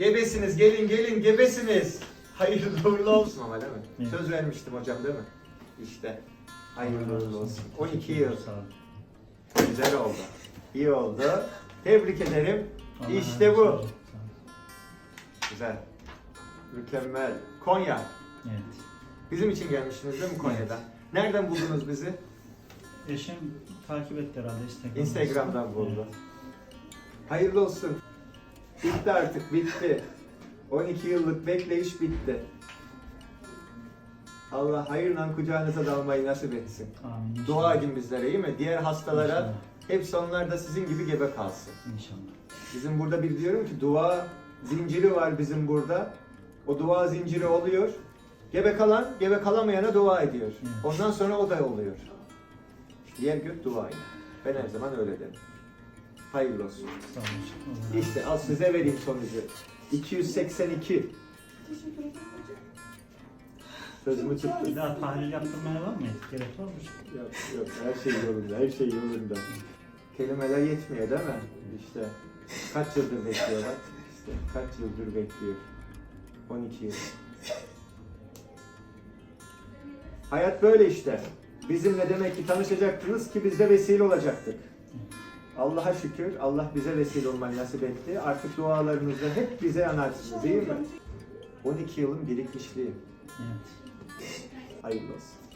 Gebesiniz gelin gelin gebesiniz. Hayırlı uğurlu olsun ama değil mi? Evet. Söz vermiştim hocam değil mi? İşte. Hayırlı uğurlu olsun. 12 yıl. Güzel oldu. İyi oldu. Tebrik ederim. İşte bu. Güzel. Mükemmel. Konya. Evet. Bizim için gelmişsiniz değil mi Konya'dan? Nereden buldunuz bizi? Eşim takip etti herhalde Instagram'dan. Instagram'dan buldu. Hayırlı olsun. Bitti artık, bitti. 12 yıllık bekleyiş bitti. Allah hayırla kucağınıza dalmayı nasip etsin. Amin. Dua edin bizlere iyi mi? Diğer hastalara İnşallah. hepsi onlar da sizin gibi gebe kalsın. İnşallah. Bizim burada bir diyorum ki dua zinciri var bizim burada. O dua zinciri oluyor. Gebe kalan, gebe kalamayana dua ediyor. Evet. Ondan sonra o da oluyor. Yer gök duayla. Ben her zaman öyle derim. Hayırlı olsun. Sağ olun. İşte al size vereyim sonucu. 282. Teşekkür ederim hocam. Sözümü tuttum. Bir daha tahlil yaptırmaya var mı? Gerek var mı? Yok yok her şey yolunda, her şey yolunda. Kelimeler yetmiyor değil mi? İşte kaç yıldır bekliyorlar? İşte kaç yıldır bekliyor? 12 yıl. Hayat böyle işte. Bizimle demek ki tanışacaktınız ki biz de vesile olacaktık. Allah'a şükür Allah bize vesile olmayı nasip etti. Artık dualarınızda hep bize yanarsınız değil mi? 12 yılın birikmişliği. Evet. Hayırlı olsun.